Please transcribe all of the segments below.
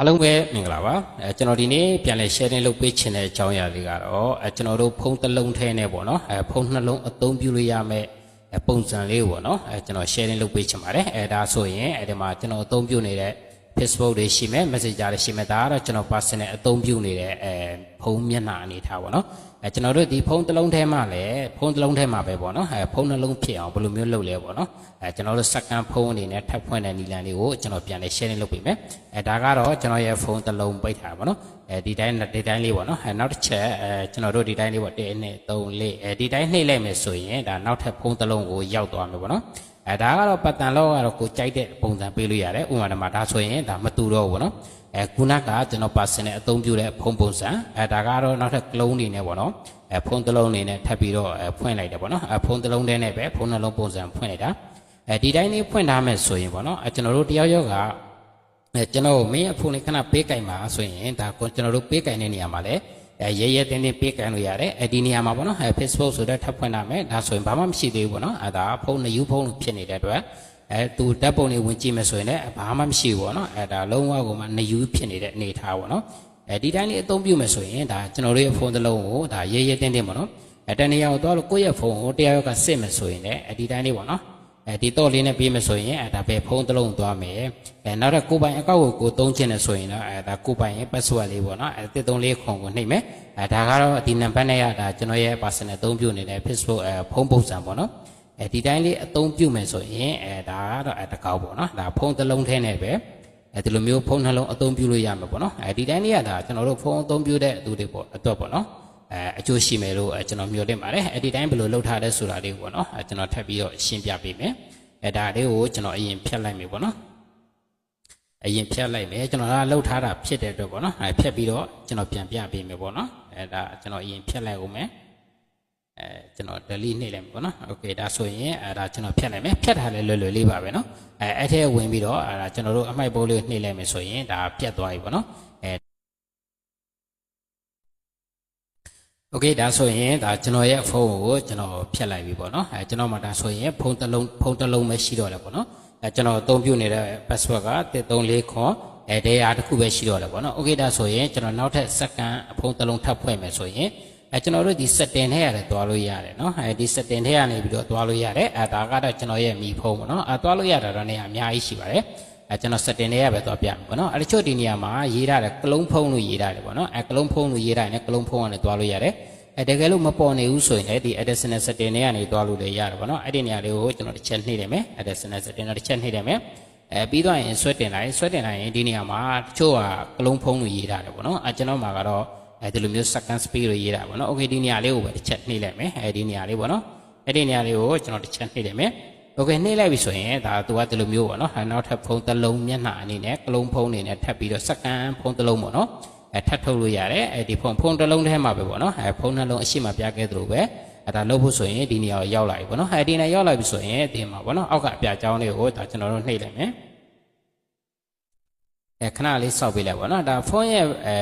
အားလုံးပဲမင်္ဂလာပါအဲကျွန်တော်ဒီနေ့ပြန်လဲ sharing လုပ်ပေးချင်တဲ့အကြောင်းအရာလေးကတော့အဲကျွန်တော်တို့ဖုန်းတစ်လုံးထဲနဲ့ပေါ့နော်အဲဖုန်းနှလုံးအသုံးပြုလို့ရမယ့်အဲပုံစံလေးကိုပေါ့နော်အဲကျွန်တော် sharing လုပ်ပေးချင်ပါတယ်အဲဒါဆိုရင်အဲဒီမှာကျွန်တော်အသုံးပြုနေတဲ့ Facebook တွေရှိမယ် Messenger တွေရှိမယ်ဒါကတော့ကျွန်တော် personal အသုံးပြုနေတဲ့အဲဖုန်းမျက်နှာအနေထားပေါ့နော်အဲကျွန်တော်တို့ဒီဖုန်းတစ်လုံးထဲမှာလည်းဖုန်းတစ်လုံးထဲမှာပဲပေါ့နော်အဲဖုန်းနှလုံးဖြစ်အောင်ဘယ်လိုမျိုးလုပ်လဲပေါ့နော်အဲကျွန်တော်တို့ second ဖုန်းအနေနဲ့ထပ်ဖွင့်တဲ့နည်းလမ်းလေးကိုကျွန်တော်ပြန်လဲ sharing လုပ်ပေးမယ်အဲဒါကတော့ကျွန်တော်ရဲ့ဖုန်းတစ်လုံးပိတ်ထားပါတော့အဲဒီတိုင်းဒီတိုင်းလေးပေါ့နော်အဲနောက်တစ်ချက်အဲကျွန်တော်တို့ဒီတိုင်းလေးပေါ့1 2 3 4အဲဒီတိုင်းနှိပ်လိုက်မယ်ဆိုရင်ဒါနောက်ထပ်ဖုန်းတစ်လုံးကိုရောက်သွားမယ်ပေါ့နော် အဲဒါကတော့ပတ်တန်လောက်ကတော့ကိုကြိုက်တဲ့ပုံစံပေးလို့ရတယ်ဥပမာတော့ဒါဆိုရင်ဒါမတူတော့ဘူးပေါ့နော်အဲခုနကကျွန်တော် personal အသုံးပြုတဲ့ဖုန်းပုံစံအဲဒါကတော့နောက်ထပ်ကလုံးနေနဲ့ပေါ့နော်အဲဖုန်းတစ်လုံးနေနဲ့ထပ်ပြီးတော့အဲဖွင့်လိုက်တယ်ပေါ့နော်အဲဖုန်းတစ်လုံးတည်းနဲ့ပဲဖုန်းနှလုံးပုံစံဖွင့်လိုက်တာအဲဒီတိုင်းလေးဖွင့်ထားမယ်ဆိုရင်ပေါ့နော်အဲကျွန်တော်တို့တယောက်ယောက်ကအဲကျွန်တော်မင်းအဖုန်းလေးခဏပေးကင်ပါဆိုရင်ဒါကိုကျွန်တော်တို့ပေးကင်တဲ့နေရာမှာလည်းအဲ ရဲရဲတင်းတင်းပေးကင်လို့ရတယ်အဲဒီနေရာမှာပေါ့နော်အဲ Facebook ဆိုတဲ့ထပ်ဖွင့်ထားမယ်ဒါဆိုရင်ဘာမှမရှိသေးဘူးပေါ့နော်အဲဒါဖုန်းနှစ်ယူဖုန်းလို့ဖြစ်နေတဲ့အတွက်အဲသူဓာတ်ပုံတွေဝင်ကြည့်မယ်ဆိုရင်လည်းဘာမှမရှိဘူးပေါ့နော်အဲဒါလုံးဝကိုမှနှစ်ယူဖြစ်နေတဲ့အနေအထားပေါ့နော်အဲဒီတိုင်းလေးအသုံးပြုမယ်ဆိုရင်ဒါကျွန်တော်တို့ရဲ့ဖုန်းတစ်လုံးကိုဒါရဲရဲတင်းတင်းပေါ့နော်အဲတနေရာကိုသွားလို့ကိုယ့်ရဲ့ဖုန်းကိုတရားရောက်ကစစ်မယ်ဆိုရင်လည်းအဲဒီတိုင်းလေးပေါ့နော် အဲဒီတော့လေးနဲ့ပြီးမယ်ဆိုရင်အဲဒါပဲဖုန်းတစ်လုံးသွားမယ်အဲနောက်တော့ကိုယ်ပိုင်အကောက်ကိုကိုသုံးချင်တယ်ဆိုရင်တော့အဲဒါကိုယ်ပိုင်ရဲ့ password လေးပေါ့နော်အဲတစ်သုံးလေးခွန်ကိုနှိပ်မယ်အဲဒါကတော့ဒီနံပါတ်နဲ့ရဒါကျွန်တော်ရဲ့ personal အသုံးပြုနေတဲ့ Facebook အဲဖုန်းပုံစံပေါ့နော်အဲဒီတိုင်းလေးအသုံးပြုမယ်ဆိုရင်အဲဒါကတော့အဲတကောက်ပေါ့နော်ဒါဖုန်းတစ်လုံးထဲနဲ့ပဲအဲဒီလိုမျိုးဖုန်းနှလုံးအသုံးပြုလို့ရမှာပေါ့နော်အဲဒီတိုင်းလေးကဒါကျွန်တော်တို့ဖုန်းအသုံးပြုတဲ့သူတွေပေါ့အတွက်ပေါ့နော် အဲအကျိုးရှိမယ်လို့အဲကျွန်တော်မျှော်လင့်ပါတယ်အဲ့ဒီတိုင်းဘယ်လိုလုပ်ထားလဲဆိုတာလေးကိုပေါ့နော်အဲကျွန်တော်ထပ်ပြီးတော့ရှင်းပြပေးမယ်အဲဒါလေးကိုကျွန်တော်အရင်ဖြတ်လိုက်မယ်ပေါ့နော်အရင်ဖြတ်လိုက်မယ်ကျွန်တော်ကလှုပ်ထားတာဖြစ်တဲ့အတွက်ပေါ့နော်အဲဖြတ်ပြီးတော့ကျွန်တော်ပြန်ပြပေးမယ်ပေါ့နော်အဲဒါကျွန်တော်အရင်ဖြတ်လိုက်ဦးမယ်အဲကျွန်တော် delete နှိပ်လိုက်မယ်ပေါ့နော်โอเคဒါဆိုရင်အဲဒါကျွန်တော်ဖြတ်လိုက်မယ်ဖြတ်ထားလဲလွယ်လွယ်လေးပါပဲနော်အဲအဲ့ထဲဝင်ပြီးတော့အဲဒါကျွန်တော်တို့အမိုက်ပိုးလေးနှိပ်လိုက်မယ်ဆိုရင်ဒါပြတ်သွားပြီပေါ့နော်အဲ โอเคဒါဆိုရင်ဒါကျွန်တော်ရဲ့ဖုန်းကိုကျွန်တော်ဖြတ်လိုက်ပြီပေါ့နော်အဲကျွန်တော်မှဒါဆိုရင်ဖုန်းတစ်လုံးဖုန်းတစ်လုံးပဲရှိတော့တယ်ပေါ့နော်အဲကျွန်တော်အသုံးပြုနေတဲ့ password က1340ခွန်အဲတရားတစ်ခုပဲရှိတော့တယ်ပေါ့နော်โอเคဒါဆိုရင်ကျွန်တော်နောက်ထပ် second ဖုန်းတစ်လုံးထပ်ဖွင့်မယ်ဆိုရင်အဲကျွန်တော်တို့ဒီ setting ထဲရတယ်တွားလို့ရတယ်เนาะအဲဒီ setting ထဲကနေပြီးတော့တွားလို့ရတယ်အဲဒါကတော့ကျွန်တော်ရဲ့မိဖုန်းပေါ့နော်အဲတွားလို့ရတာတော့နေရာအများကြီးရှိပါတယ် အဲကျွန်တော် setting ထဲရပဲသွားပြမယ်ပေါ့နော်အဲတချို့ဒီနေရာမှာရေးထားတယ်ကလုံးဖုန်းလို့ရေးထားတယ်ပေါ့နော်အဲကလုံးဖုန်းလို့ရေးထားရင်လည်းကလုံးဖုန်းကနေတွားလို့ရတယ်အဲတကယ်လို့မပေါ်နေဘူးဆိုရင်လည်းဒီ additional setting တွေကနေတွားလို့လည်းရတယ်ပေါ့နော်အဲ့ဒီနေရာလေးကိုကျွန်တော်တစ်ချက်နှိပ်တယ်မယ် additional setting တော့တစ်ချက်နှိပ်တယ်မယ်အဲပြီးတော့ရင်ဆွဲတင်လိုက်ဆွဲတင်လိုက်ရင်ဒီနေရာမှာတချို့ကကလုံးဖုန်းလို့ရေးထားတယ်ပေါ့နော်အဲကျွန်တော်မှာကတော့အဲဒီလိုမျိုး second speed လို့ရေးတာပေါ့နော် okay ဒီနေရာလေးကိုပဲတစ်ချက်နှိပ်လိုက်မယ်အဲဒီနေရာလေးပေါ့နော်အဲ့ဒီနေရာလေးကိုကျွန်တော်တစ်ချက်နှိပ်တယ်မယ် โอเคနှိပ်လိုက်ပြီဆိုရင်ဒါသူကဒီလိုမျိုးပေါ့နော်နောက်ထပ်ဖုန်းတစ်လုံးမျက်နှာအနေနဲ့ကလုံးဖုန်းအနေနဲ့ထပ်ပြီးတော့စက္ကန့်ဖုန်းတစ်လုံးပေါ့နော်အဲထပ်ထုတ်လို့ရတယ်အဲဒီဖုန်းဖုန်းတစ်လုံးထဲမှာပဲပေါ့နော်အဲဖုန်းနှလုံးအရှိမပြခဲ့သလိုပဲအဲဒါလုပ်ဖို့ဆိုရင်ဒီနေရာကိုရောက်လာပြီပေါ့နော်အဲဒီနေရာရောက်လာပြီဆိုရင်ဒီမှာပေါ့နော်အောက်ကအပြာကြောင်းလေးကိုဒါကျွန်တော်တို့နှိပ်လိုက်မယ် အဲခဏလေးစောက်ပေးလိုက်ပါတော့ဒါဖုန်းရဲ့အဲ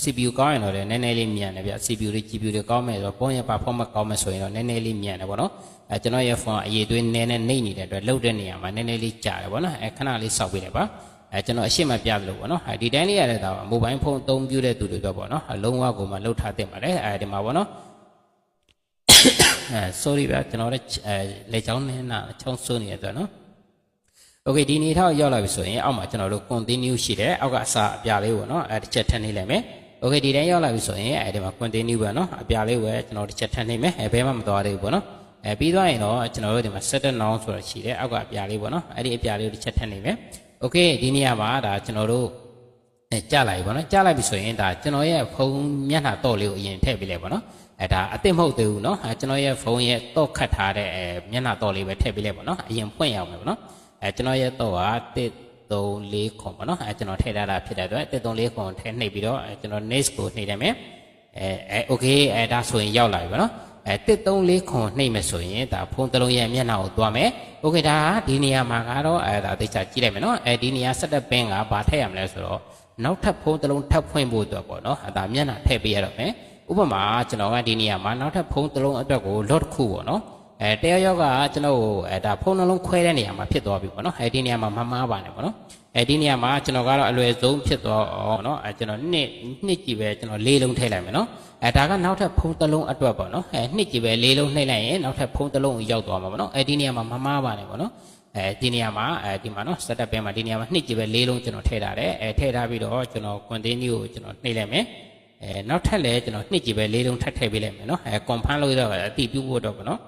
CPU ကောင်းရင်တော့လည်းနည်းနည်းလေးမြန်တယ်ဗျ CPU တွေ GPU တွေကောင်းမယ်ဆိုတော့ဖုန်းရဲ့ performance ကောင်းမယ်ဆိုရင်တော့နည်းနည်းလေးမြန်တယ်ပေါ့နော်အဲကျွန်တော်ရဲ့ဖုန်းအရေးသွေးနည်းနည်းနှိမ့်နေတဲ့အတွက်လှုပ်တဲ့နေရာမှာနည်းနည်းလေးကြာတယ်ပေါ့နော်အဲခဏလေးစောက်ပေးလိုက်ပါအဲကျွန်တော်အရှိမပြသလိုပေါ့နော်အဲဒီတိုင်းလေးရတဲ့တော့မိုဘိုင်းဖုန်းအသုံးပြုတဲ့သူတွေတော့ပေါ့နော်အလုံးဝကိုမှလှုပ်ထားတဲ့ပါတယ်အဲဒီမှာပေါ့နော်အဲ sorry ဗျကျွန်တော်လည်းအဲလက်ချောင်းနဲ့နာချောင်းစိုးနေတဲ့အတွက်နော် โอเคဒီနေထောက်ရောက်လာပြီဆိုရင်အောက်မှာကျွန်တော်တို့ continue ရှိတယ်အောက်ကအစာအပြာလေးပေါ့နော်အဲတစ်ချက်ထပ်နေလိုက်မယ်โอเคဒီတိုင်းရောက်လာပြီဆိုရင်အဲဒီမှာ continue ပဲနော်အပြာလေးပဲကျွန်တော်တစ်ချက်ထပ်နေမယ်အဲဘဲမှမသွားသေးဘူးပေါ့နော်အဲပြီးသွားရင်တော့ကျွန်တော်တို့ဒီမှာ set now ဆိုတာရှိတယ်အောက်ကအပြာလေးပေါ့နော်အဲ့ဒီအပြာလေးကိုတစ်ချက်ထပ်နေမယ်โอเคဒီနေရာမှာဒါကျွန်တော်တို့အဲကြားလိုက်ပြီပေါ့နော်ကြားလိုက်ပြီဆိုရင်ဒါကျွန်တော်ရဲ့ဖုန်းမျက်နှာတော့လေးကိုအရင်ထည့်ပေးလိုက်ပေါ့နော်အဲဒါအစ်စ်မဟုတ်သေးဘူးเนาะအဲကျွန်တော်ရဲ့ဖုန်းရဲ့တော့ခတ်ထားတဲ့အဲမျက်နှာတော့လေးပဲထည့်ပေးလိုက်ပေါ့နော်အရင်ဖွင့်ရအောင်မယ်ပေါ့နော် အဲကျွန်တော်ရဲ့တော့က1 3 4ခွန်ပေါ့နော်အဲကျွန်တော်ထည့်ထားတာဖြစ်တဲ့အတွက်1 3 4ခွန်ထည့်နှိပ်ပြီးတော့အဲကျွန်တော် next ကိုနှိပ်တယ်မယ်အဲအဲ okay အဲဒါဆိုရင်ရောက်လာပြီပေါ့နော်အဲ1 3 4ခွန်နှိပ်မယ်ဆိုရင်ဒါဖုန်းတစ်လုံးရဲ့မျက်နှာကိုသွားမယ် okay ဒါကဒီနေရာမှာကတော့အဲဒါသိချာကြည့်လိုက်မယ်နော်အဲဒီနေရာ setup pin ကဘာထည့်ရမလဲဆိုတော့နောက်ထပ်ဖုန်းတစ်လုံးထပ်ဖွင့်ဖို့အတွက်ပေါ့နော်အဲဒါမျက်နှာထည့်ပေးရတော့မယ်ဥပမာကျွန်တော်ကဒီနေရာမှာနောက်ထပ်ဖုန်းတစ်လုံးအတွက်ကို lot တစ်ခုပေါ့နော် အဲတရားယောဂကကျွန်တော်ကိုအဲဒါဖုံနှလုံးခွဲတဲ့နေရာမှာဖြစ်သွားပြီပေါ့နော်အဲဒီနေရာမှာမမှားပါနဲ့ပေါ့နော်အဲဒီနေရာမှာကျွန်တော်ကတော့အလွယ်ဆုံးဖြစ်သွားအောင်နော်အဲကျွန်တော်နှစ်နှစ်ကြည့်ပဲကျွန်တော်လေးလုံးထည့်လိုက်မယ်နော်အဲဒါကနောက်ထပ်ဖုံတစ်လုံးအတွက်ပေါ့နော်အဲနှစ်ကြည့်ပဲလေးလုံးနှိပ်လိုက်ရင်နောက်ထပ်ဖုံတစ်လုံးရောက်သွားမှာပေါ့နော်အဲဒီနေရာမှာမမှားပါနဲ့ပေါ့နော်အဲဒီနေရာမှာအဲဒီမှာနော် setup ပဲမှာဒီနေရာမှာနှစ်ကြည့်ပဲလေးလုံးကျွန်တော်ထည့်ထားတယ်အဲထည့်ထားပြီးတော့ကျွန်တော် continue ကိုကျွန်တော်နှိပ်လိုက်မယ်အဲနောက်ထပ်လည်းကျွန်တော်နှစ်ကြည့်ပဲလေးလုံးထပ်ထည့်ပေးလိုက်မယ်နော်အဲ confirm လုပ်တော့အတိပြုဖို့တော့ပေါ့နော်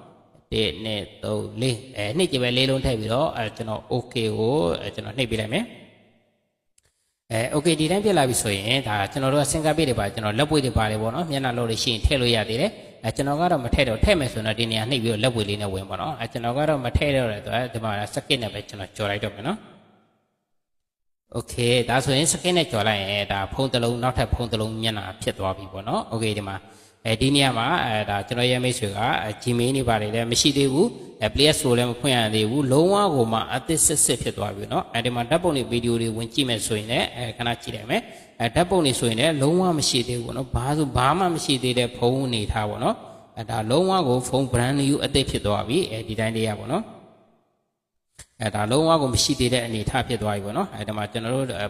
1 2 3 4အဲနှစ်ကြည့်ပဲလေးလုံးထည့်ပြီးတော့အဲကျွန်တော် okay ကိုအဲကျွန်တော်နှိပ်ပေးလိုက်မယ်အဲ okay ဒီတိုင်းပြလာပြီဆိုရင်ဒါကျွန်တော်တို့ကစင်ကားပေးတွေပါကျွန်တော်လက်ပွေတွေပါတယ်ပေါ့နော်မျက်နှာလို့လို့ရှိရင်ထည့်လို့ရသေးတယ်အဲကျွန်တော်ကတော့မထည့်တော့ထည့်မယ်ဆိုတော့ဒီနေရာနှိပ်ပြီးတော့လက်ပွေလေးနဲ့ဝင်ပေါ့နော်အဲကျွန်တော်ကတော့မထည့်တော့တယ်သူကဒီမှာစကစ်နဲ့ပဲကျွန်တော်ကြော်လိုက်တော့မယ်နော် โอเคဒါဆိုရင်စကင်းနဲ့ကြော်လိုက်ရင်ဒါဖုန်းတစ်လုံးနောက်ထပ်ဖုန်းတစ်လုံးမျက်နှာဖြစ်သွားပြီပေါ့နော်โอเคဒီမှာ အဲဒီနေရာမှာအဲဒါကျွန်တော်ရဲ့မိတ်ဆွေကအဲ Gmail နေပါတယ်လည်းမရှိသေးဘူးအဲ Play Store လည်းမဖွင့်ရသေးဘူးလုံးဝကိုမှအသစ်စစ်စစ်ဖြစ်သွားပြီเนาะအဲဒီမှာဓာတ်ပုံတွေဗီဒီယိုတွေဝင်ကြည့်မယ်ဆိုရင်လည်းအဲခဏကြည့်လိုက်မယ်အဲဓာတ်ပုံတွေဆိုရင်လည်းလုံးဝမရှိသေးဘူးเนาะဘာဆိုဘာမှမရှိသေးတဲ့ဖုန်းအနေထားပေါ့เนาะအဲဒါလုံးဝကိုဖုန်း brand new အသစ်ဖြစ်သွားပြီအဲဒီတိုင်းလေးရပေါ့เนาะ အဲဒါလုံးဝကိုမရှိသေးတဲ့အနေအထားဖြစ်သွားပြီပေါ့နော်အဲဒါမှကျွန်တော်တို့အဲ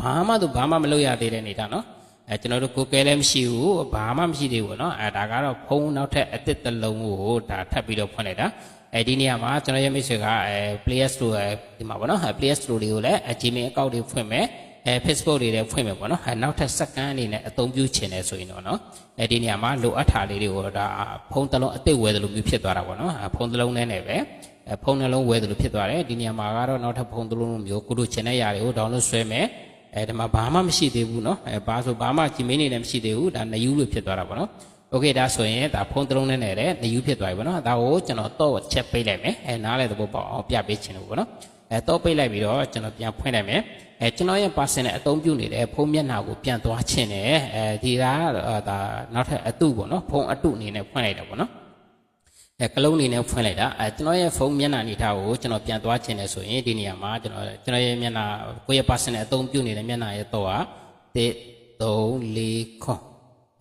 ဘာမှသူဘာမှမလုပ်ရသေးတဲ့အနေအထားနော် အဲကျွန်တော်တို့ကိုယ်ကဲလည်းမရှိဘူးဘာမှမရှိသေးဘူးပေါ့နော်အဲဒါကတော့ဖုန်းနောက်ထပ်အသစ်တစ်လုံးကိုဒါထပ်ပြီးတော့ဖွင့်လိုက်တာအဲဒီနေရာမှာကျွန်တော်ရဲ့မိတ်ဆွေကအဲ Play Store ဒီမှာပေါ့နော်အဲ Play Store တွေကိုလည်း Gmail account တွေဖွင့်မယ်အဲ Facebook တွေလည်းဖွင့်မယ်ပေါ့နော်အဲနောက်ထပ်စက္ကန့်အနေနဲ့အသုံးပြုချင်တယ်ဆိုရင်တော့နော်အဲဒီနေရာမှာလိုအပ်တာလေးတွေကိုဒါဖုန်းတစ်လုံးအသစ်ဝယ်တယ်လို့မျိုးဖြစ်သွားတာပေါ့နော်အဲဖုန်းတစ်လုံးနဲ့နဲ့ပဲအဲဖုန်းနှလုံးဝဲသလိုဖြစ်သွားတယ်ဒီနေရာမှာကတော့နောက်ထပ်ဖုန်းတစ်လုံးလိုမျိုးကိုတို့ချင်တဲ့ຢာတွေကို download ဆွဲမယ် အဲဒီမှာဘာမှမရှိသေးဘူးเนาะအဲဘာဆိုဘာမှဂျီမင်းနေလည်းမရှိသေးဘူးဒါနယူးလို့ဖြစ်သွားတာပေါ့နော်โอเคဒါဆိုရင်ဒါဖုန်းတစ်လုံးနဲ့နဲ့လည်းနယူးဖြစ်သွားပြီပေါ့နော်ဒါကိုကျွန်တော်တော့ချက်ပိတ်လိုက်မယ်အဲနားလဲသဘောပေါက်အောင်ပြပေးချင်လို့ပေါ့နော်အဲတော့ပိတ်လိုက်ပြီးတော့ကျွန်တော်ပြန်ဖွင့်လိုက်မယ်အဲကျွန်တော်ရဲ့ person နဲ့အသုံးပြုနေတဲ့ဖုန်းမျက်နှာကိုပြန်သွားချင်တယ်အဲဒီကဒါနောက်ထပ်အတုပေါ့နော်ဖုန်းအတုအနေနဲ့ဖွင့်လိုက်တာပေါ့နော် အဲကလုံးအနေနဲ့ဖွင့်လိုက်တာအဲကျွန်တော်ရဲ့ဖုန်းမျက်နှာအနေထားကိုကျွန်တော်ပြန်သွားခြင်းလဲဆိုရင်ဒီနေရာမှာကျွန်တော်ကျွန်တော်ရဲ့မျက်နှာကိုယ့်ရဲ့ person နဲ့အသုံးပြုနေတဲ့မျက်နှာရဲ့တော့က1 3 4ခွန်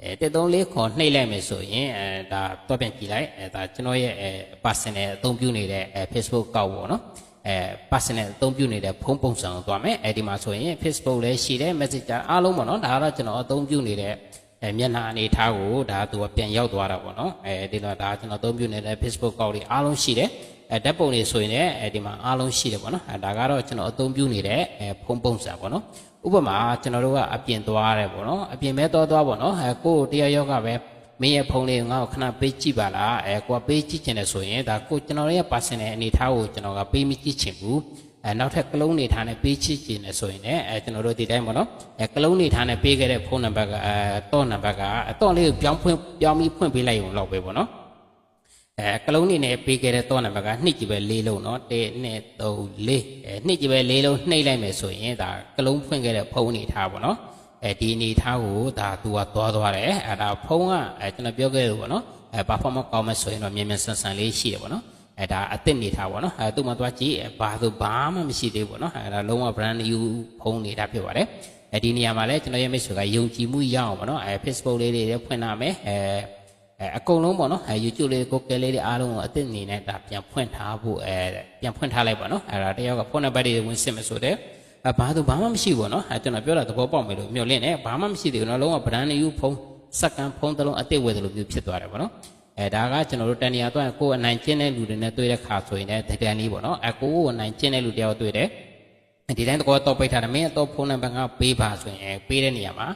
အဲ1 3 4ခွန်နှိပ်လိုက်မယ်ဆိုရင်အဲဒါတော့ပြန်ကြည့်လိုက်အဲဒါကျွန်တော်ရဲ့အဲ person နဲ့အသုံးပြုနေတဲ့အဲ Facebook ကောက်ပေါ့နော်အဲ person နဲ့အသုံးပြုနေတဲ့ဖုန်းပုံစံကိုသွားမယ်အဲဒီမှာဆိုရင် Facebook လည်းရှိတယ် Messenger အားလုံးပေါ့နော်ဒါကတော့ကျွန်တော်အသုံးပြုနေတဲ့ အဲမျက်နှာအနေထားကိုဒါသူကပြန်ရောက်သွားတာပေါ့နော်အဲဒီတော့ဒါကျွန်တော်အသုံးပြုနေတဲ့ Facebook ကောက်တွေအားလုံးရှိတယ်အဲဓာတ်ပုံတွေဆိုရင်လည်းအဲဒီမှာအားလုံးရှိတယ်ပေါ့နော်အဲဒါကတော့ကျွန်တော်အသုံးပြုနေတဲ့အဲဖုန်းပုံစံပေါ့နော်ဥပမာကျွန်တော်တို့ကအပြင်သွားရတယ်ပေါ့နော်အပြင်ပဲသွားသွားပေါ့နော်အဲကိုယ်တရားရောက်ကပဲမင်းရဲ့ဖုန်းလေးကိုငါ့ကိုခဏပေးကြည့်ပါလားအဲကိုကပေးကြည့်ချင်တယ်ဆိုရင်ဒါကိုကျွန်တော်ရဲ့ personal အနေထားကိုကျွန်တော်ကပေးမကြည့်ချင်ဘူး အဲနောက်ထပ်ကလုံးနေထားနဲ့ပေးချစ်ကျင်နေဆိုရင်လည်းအဲကျွန်တော်တို့ဒီတိုင်းပေါ့နော်အဲကလုံးနေထားနဲ့ပေးခဲ့တဲ့ဖုန်းနံပါတ်ကအဲတော့နံပါတ်ကအတော့လေးကိုပြောင်းဖွင့်ပြောင်းပြီးဖွင့်ပေးလိုက်ရုံလောက်ပဲပေါ့နော်အဲကလုံးနေနဲ့ပေးခဲ့တဲ့တော့နံပါတ်ကနှစ်ကြည့်ပဲ၄လုံးနော်1 2 3 4အဲနှစ်ကြည့်ပဲ၄လုံးနှိပ်လိုက်မယ်ဆိုရင်ဒါကလုံးဖွင့်ခဲ့တဲ့ဖုန်းနေထားပေါ့နော်အဲဒီအနေထားကိုဒါသူကသွားသွားတယ်အဲဒါဖုန်းကအဲကျွန်တော်ပြောခဲ့လို့ပေါ့နော်အဲ performance ကောင်းမယ်ဆိုရင်တော့မြန်မြန်ဆန်ဆန်လေးရှိတယ်ပေါ့နော် အဲဒါအစ်စ်နေတာပေါ့နော်အဲသူ့မှာသွားကြည့်ဘာဆိုဘာမှမရှိသေးဘူးပေါ့နော်အဲဒါလုံးဝ brand new ဖုန်းနေတာဖြစ်ပါတယ်အဲဒီနေရာမှာလည်းကျွန်တော်ရဲ့မိတ်ဆွေကယုံကြည်မှုရအောင်ပေါ့နော်အဲ Facebook လေးတွေလည်းဖွင့်လာမယ်အဲအကုန်လုံးပေါ့နော်အဲ YouTube လေး Google လေးတွေအားလုံးကိုအသစ်အနေနဲ့ဒါပြန်ဖွင့်ထားဖို့အဲပြန်ဖွင့်ထားလိုက်ပေါ့နော်အဲဒါတယောက်ကဖုန်းနံပါတ်တွေဝင်စစ်မယ်ဆိုတော့အဲဘာလို့ဘာမှမရှိဘူးနော်အဲကျွန်တော်ပြောတာသဘောပေါက်မယ်လို့မျှော်လင့်တယ်ဘာမှမရှိသေးဘူးနော်လုံးဝ brand new ဖုန်းစက္ကန့်ဖုန်းတစ်လုံးအသစ်ဝယ်တယ်လို့မျိုးဖြစ်သွားတယ်ပေါ့နော် အဲဒါကကျွန်တော်တို့တန်နေရာတော့ကိုယ်အနိုင်ကျင့်တဲ့လူတွေနဲ့တွေ့တဲ့ခါဆိုရင်လည်းတန်လေးပေါ့နော်အကိုကိုအနိုင်ကျင့်တဲ့လူတယောက်တွေ့တယ်ဒီတိုင်းတော့တော့ပိတ်ထားတယ်မင်းတော့ဖုန်းနံပါတ်ကပေးပါဆိုရင်ပေးတဲ့နေရာမှာ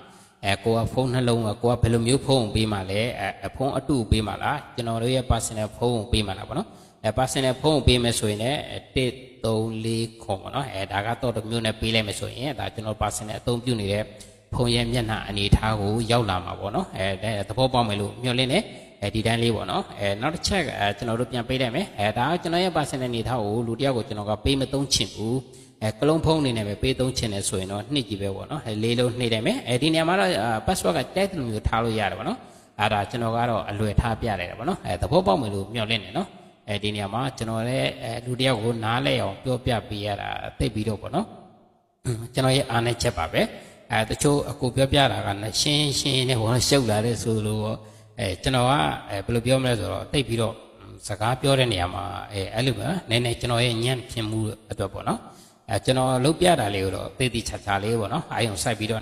အဲကိုကဖုန်းနှလုံးကကိုကဘယ်လိုမျိုးဖုန်းပေးမှလဲအဲဖုန်းအတူပေးမှလားကျွန်တော်တို့ရဲ့ personal ဖုန်းပေးမှလားပေါ့နော်အဲ personal ဖုန်းပေးမယ်ဆိုရင်လည်း1 3 4ခွန်ပေါ့နော်အဲဒါကတော့တစ်မျိုးနဲ့ပေးလိုက်မယ်ဆိုရင်ဒါကျွန်တော် personal အသုံးပြုနေတဲ့ဖုန်းရဲ့မျက်နှာအနေထားကိုရောက်လာမှာပေါ့နော်အဲသဘောပေါက်မယ်လို့မျှော်လင့်တယ် အဲဒီတန်းလေးပေါ့နော်အဲနောက်တစ်ချက်အဲကျွန်တော်တို့ပြန်ပေးလိုက်မယ်အဲဒါကကျွန်တော်ရဲ့ personal နေထားကိုလူတစ်ယောက်ကိုကျွန်တော်ကပေးမသုံးချင်ဘူးအဲကလုံးဖုန်းအနေနဲ့ပဲပေးသုံးချင်တယ်ဆိုရင်တော့နှစ်ကြည့်ပဲပေါ့နော်အဲလေးလုံးနှိပ်လိုက်မယ်အဲဒီနေရာမှာတော့ password ကတိုက်တယ်လို့မျိုးထားလို့ရတယ်ပေါ့နော်အဲဒါကျွန်တော်ကတော့အလွယ်ထားပြလိုက်တယ်ပေါ့နော်အဲသဘောပေါက်မယ်လို့မျှော်လင့်တယ်နော်အဲဒီနေရာမှာကျွန်တော်လည်းအဲလူတစ်ယောက်ကိုနားလဲအောင်ပြောပြပေးရတာသိပြီးတော့ပေါ့နော်ကျွန်တော်ရဲ့အားနဲ့ချက်ပါပဲအဲတချို့အကူပြောပြတာကလည်းရှင်းရှင်းနဲ့ဟောရှုပ်လာတဲ့ဆိုလို့ပေါ့ အဲကျွန်တော်ကအဲဘယ်လိုပြောမလဲဆိုတော့တိတ်ပြီးတော့စကားပြောတဲ့နေရာမှာအဲအဲ့လိုပဲနည်းနည်းကျွန်တော်ရဲ့ညံ့ဖြစ်မှုအတွက်ပေါ့နော်အဲကျွန်တော်လုပ်ပြတာလေးကိုတော့သေသေးချာချာလေးပေါ့နော်အာယုံစိုက်ပြီးတော့